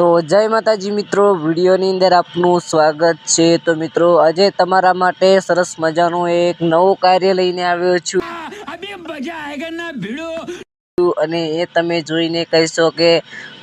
તો જય માતાજી મિત્રો, વિડીયોની અંદર આપનું સ્વાગત છે. તો મિત્રો, આજે તમારા માટે સરસ મજાનું એક નવું કાર્ય લઈને આવ્યો છું. અને એ તમે જોઈને કહેશો કે,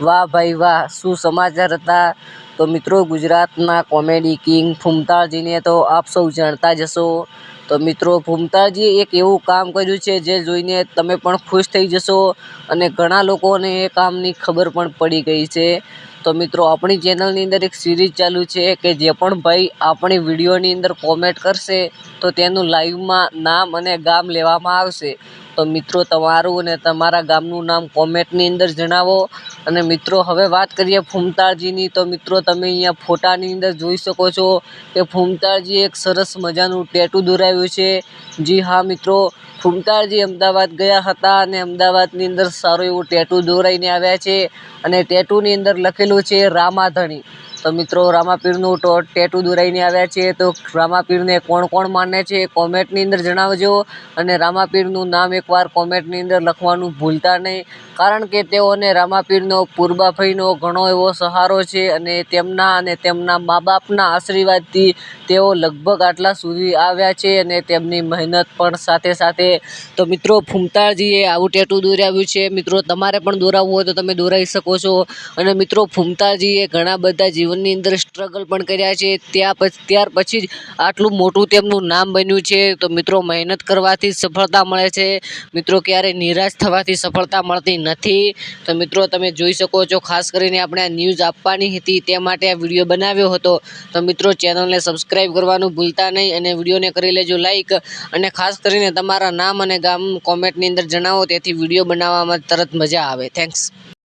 વાહ ભાઈ વાહ, શું સમાચાર હતા? તો મિત્રો, ગુજરાતના કોમેડી કિંગ ફૂમતાળજીને તો આપ સૌ જાણતા જ હશો. તો મિત્રો ફૂમતાળજીએ એક એવું કામ કર્યું છે જે જોઈને તમે પણ ખુશ થઈ જશો અને ઘણા લોકોને એ કામની ખબર પણ પડી ગઈ છે. તો મિત્રો, આપણી ચેનલની અંદર એક સિરીઝ ચાલુ છે કે જે પણ ભાઈ આપણી વિડીયોની અંદર કોમેન્ટ કરશે, તો તેનું લાઈવમાં નામ અને ગામ લેવામાં આવશે. તો મિત્રો, તમારું અને તમારા ગામનું નામ કોમેન્ટની અંદર જણાવો. અને મિત્રો, હવે વાત કરીએ ફૂમતાળજીની. તો મિત્રો, તમે અહીંયા ફોટાની અંદર જોઈ શકો છો કે ફૂમતાળજી એક સરસ મજાનું ટેટુ દોરાવ્યું છે. જી હા, મિત્રો, ફૂમતાળજી અમદાવાદ ગયા હતા અને અમદાવાદની અંદર સારું એવું ટેટુ દોરાઈને આવ્યા છે. અને ટેટુની અંદર લખેલું છે રામાધણી. તો મિત્રો રામાપીરનું ટો, ટેટુ દોરાઈને આવ્યા છે. તો રામાપીરને કોણ કોણ માને છે એ કોમેન્ટની અંદર જણાવજો અને રામાપીરનું નામ એકવાર કોમેન્ટની અંદર લખવાનું ભૂલતા નહીં. કારણ કે તેઓને રામાપીરનો પૂર્બાભાઈનો ઘણો એવો સહારો છે અને તેમના અને તેમના મા બાપના આશીર્વાદથી તેઓ લગભગ આટલા સુધી આવ્યા છે અને તેમની મહેનત પણ સાથે સાથે. તો મિત્રો ફૂમતાળજીએ આવું ટેટુ દોરાવ્યું છે. મિત્રો, તમારે પણ દોરાવવું હોય તો તમે દોરાવી શકો છો. અને મિત્રો ફૂમતાળજીએ ઘણા બધા જીવનની અંદર સ્ટ્રગલ પણ કર્યા છે. ત્યાં પછી, ત્યાર પછી જ આટલું મોટું તેમનું નામ બન્યું છે. તો મિત્રો, મહેનત કરવાથી સફળતા મળે છે. મિત્રો ક્યારેય નિરાશ થવાથી સફળતા મળતી નથી. તો મિત્રો, તમે જોઈ શકો છો, ખાસ કરીને આપણે આ ન્યૂઝ આપવાની હતી, તે માટે આ વીડિયો બનાવ્યો હતો. તો મિત્રો ચેનલને સબસ્ક્રાઈબ કરવાનું ભૂલતા નહીં અને વિડીયોને કરી લેજો લાઈક અને ખાસ કરીને તમારા નામ અને ગામ કોમેન્ટની અંદર જણાવો, તેથી વીડિયો બનાવવામાં તરત મજા આવે. થેન્ક્સ